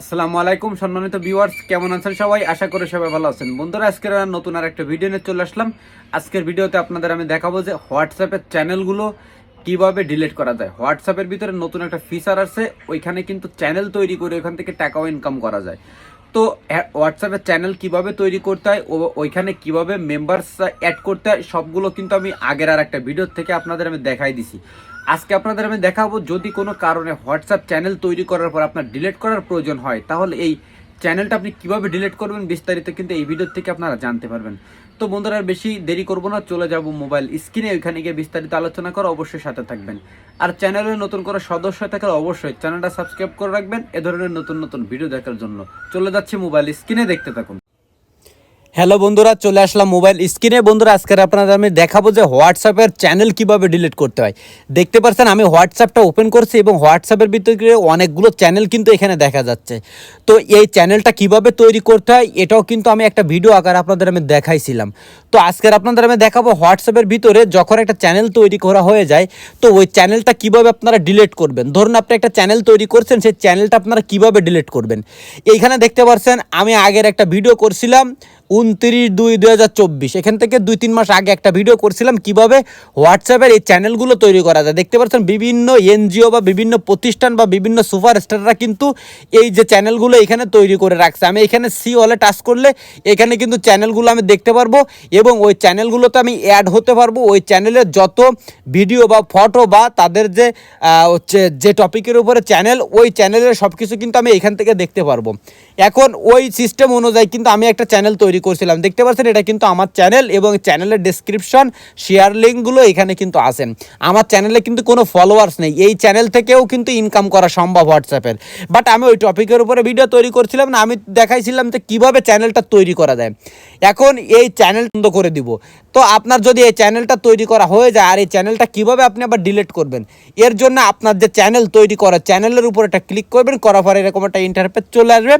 আসসালামু আলাইকুম, সম্মানিত ভিউয়ার্স কেমন আছেন সবাই? আশা করি সবাই ভালো আছেন। বন্ধুরা, আজকের নতুন আর একটা ভিডিও নিয়ে চলে আসলাম। আজকের ভিডিওতে আপনাদের আমি দেখাবো যে হোয়াটসঅ্যাপের চ্যানেলগুলো কীভাবে ডিলিট করা যায়। হোয়াটসঅ্যাপের ভিতরে নতুন একটা ফিচার আছে, ওইখানে কিন্তু চ্যানেল তৈরি করে ওইখান থেকে টাকাও ইনকাম করা যায়। তো হোয়াটসঅ্যাপের চ্যানেল কীভাবে তৈরি করতে হয়, ও, ওইখানে কীভাবে মেম্বার্স অ্যাড করতে হয়, সবগুলো কিন্তু আমি আগের আর একটা ভিডিও থেকে আপনাদের আমি দেখাই দিছি। আজকে আপনাদের আমি দেখাবো, যদি কোনো কারণে হোয়াটসঅ্যাপ চ্যানেল তৈরি করার পর আপনার ডিলিট করার প্রয়োজন হয়, তাহলে এই চ্যানেলটা আপনি কীভাবে ডিলিট করবেন বিস্তারিত কিন্তু এই ভিডিও থেকে আপনারা জানতে পারবেন। তো বন্ধুরা, আর বেশি দেরি করব না, চলে যাব মোবাইল স্ক্রিনে ওইখানে গিয়ে বিস্তারিত আলোচনা করা অবশ্যই সাথে থাকবেন। আর চ্যানেলে নতুন করে সদস্য থাকলে অবশ্যই চ্যানেলটা সাবস্ক্রাইব করে রাখবেন, এ ধরনের নতুন নতুন ভিডিও দেখার জন্য। চলে যাচ্ছে মোবাইল স্ক্রিনে দেখতে থাকুন। হ্যালো বন্ধুরা, চলে আসলাম মোবাইল স্ক্রিনে বন্ধুরা আজকের আপনাদের আমি দেখাবো যে হোয়াটসঅ্যাপের চ্যানেল কীভাবে ডিলিট করতে হয়। দেখতে পাচ্ছেন আমি হোয়াটসঅ্যাপটা ওপেন করছি এবং হোয়াটসঅ্যাপের ভিতরে অনেকগুলো চ্যানেল কিন্তু এখানে দেখা যাচ্ছে। তো এই চ্যানেলটা কীভাবে তৈরি করতে হয়, এটাও কিন্তু আমি একটা ভিডিও আকার আপনাদের আমি দেখাইছিলাম। তো আজকের আপনাদের আমি দেখাবো হোয়াটসঅ্যাপের ভিতরে যখন একটা চ্যানেল তৈরি করা হয়ে যায়, তো ওই চ্যানেলটা কীভাবে আপনারা ডিলিট করবেন? ধরুন, আপনি একটা চ্যানেল তৈরি করছেন, সেই চ্যানেলটা আপনারা কীভাবে ডিলিট করবেন? এইখানে দেখতে পাচ্ছেন আমি আগের একটা ভিডিও করছিলাম। উনত্রিশ দুই দুই হাজার চব্বিশ। এখান থেকে দুই তিন মাস আগে একটা ভিডিও করছিলাম কীভাবে হোয়াটসঅ্যাপের এই চ্যানেলগুলো তৈরি করা যায়। দেখতে পাচ্ছেন বিভিন্ন এনজিও বা বিভিন্ন প্রতিষ্ঠান বা বিভিন্ন সুপারস্টাররা কিন্তু এই যে চ্যানেলগুলো এখানে তৈরি করে রাখছে। আমি এখানে সি অলে টাচ করলে এখানে কিন্তু চ্যানেলগুলো আমি দেখতে পারব এবং ওই চ্যানেলগুলোতে আমি অ্যাড হতে পারব। ওই চ্যানেলের যত ভিডিও বা ফটো বা তাদের যে হচ্ছে যে টপিকের উপরে চ্যানেল ওই চ্যানেলের সব কিছু কিন্তু আমি এখান থেকে দেখতে পারব। এখন ওই সিস্টেম অনুযায়ী কিন্তু আমি একটা চ্যানেল তৈরি করছিলাম। দেখতে পাচ্ছেন, এটা কিন্তু আমার চ্যানেল এবং চ্যানেলের ডেসক্রিপশন শেয়ার লিঙ্কগুলো এখানে কিন্তু আসেন আমার চ্যানেলে কিন্তু কোনো ফলোয়ার্স নেই। এই চ্যানেল থেকেও কিন্তু ইনকাম করা সম্ভব হোয়াটসঅ্যাপের বাট আমি ওই টপিকের উপরে ভিডিও তৈরি করছিলাম না, আমি দেখাইছিলাম যে কীভাবে চ্যানেলটা তৈরি করা যায়। এখন এই চ্যানেল বন্ধ করে দিব। তো আপনার যদি এই চ্যানেলটা তৈরি করা হয়ে যায়, আর এই চ্যানেলটা কীভাবে আপনি আবার ডিলিট করবেন? এর জন্য আপনার যে চ্যানেল তৈরি করা চ্যানেলের উপর একটা ক্লিক করবেন, করার পরে এরকম একটা ইন্টারফেস চলে আসবে।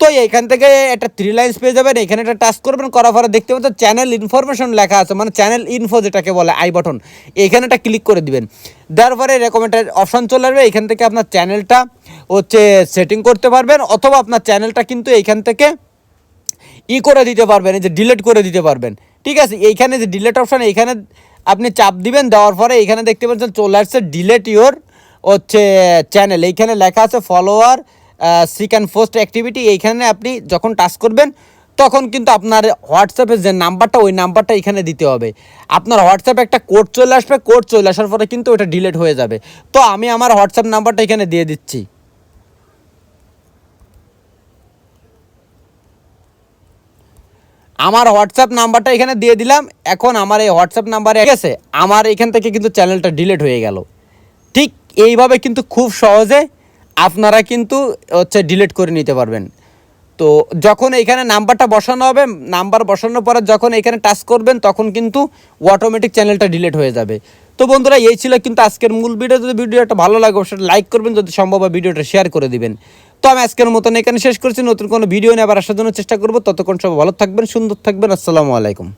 তো এখান থেকে একটা থ্রি লাইন্স পেয়ে যাবেন এখানে একটা টাচ করবেন, করার পরে দেখতে পাচ্ছেন চ্যানেল ইনফরমেশন লেখা আছে মানে চ্যানেল ইনফো যেটাকে বলে আই বাটন এখানে একটা ক্লিক করে দিবেন। দেওয়ার পরে এরকম অপশন চলে আসবে এখান থেকে আপনার চ্যানেলটা হচ্ছে সেটিং করতে পারবেন, অথবা আপনার চ্যানেলটা কিন্তু এইখান থেকে ই করে দিতে পারবেন, এই যে ডিলেট করে দিতে পারবেন। ঠিক আছে, এইখানে যে ডিলেট অপশান এইখানে আপনি চাপ দিবেন, দেওয়ার পরে এইখানে দেখতে পাচ্ছেন চলে আসছে ডিলেট ইওর হচ্ছে চ্যানেল এইখানে লেখা আছে follower sick and post activity এইখানে আপনি যখন টাচ করবেন, তখন কিন্তু আপনার হোয়াটসঅ্যাপের যে নাম্বারটা, ওই নাম্বারটা এখানে দিতে হবে। আপনার হোয়াটসঅ্যাপে একটা কোড চলে আসবে কোড চলে আসার পরে কিন্তু ওটা ডিলেট হয়ে যাবে। তো আমি আমার হোয়াটসঅ্যাপ নাম্বারটা এখানে দিয়ে দিচ্ছি। আমার হোয়াটসঅ্যাপ নাম্বারটা এখানে দিয়ে দিলাম, এখন আমার এই হোয়াটসঅ্যাপ নাম্বারে গেছে আমার এখান থেকে কিন্তু চ্যানেলটা ডিলেট হয়ে গেল। ঠিক এইভাবে কিন্তু খুব সহজে আপনারা কিন্তু হচ্ছে ডিলিট করে নিতে পারবেন। তো যখন এখানে নাম্বারটা বসানো হবে নাম্বার বসানোর পরে যখন এখানে টাচ করবেন, তখন কিন্তু অটোমেটিক চ্যানেলটা ডিলিট হয়ে যাবে। তো বন্ধুরা, এই ছিল কিন্তু আজকের মূল ভিডিও যদি ভিডিওটা ভালো লাগে, অবশ্যই লাইক করবেন। যদি সম্ভব হয় ভিডিওটা শেয়ার করে দিবেন। তো আমি আজকের মতন এখানে শেষ করছি। নতুন কোনো ভিডিও নিয়ে আবার আসার জন্য চেষ্টা করব। ততক্ষণ সব ভালো থাকবেন, সুন্দর থাকবেন। আসসালামু আলাইকুম।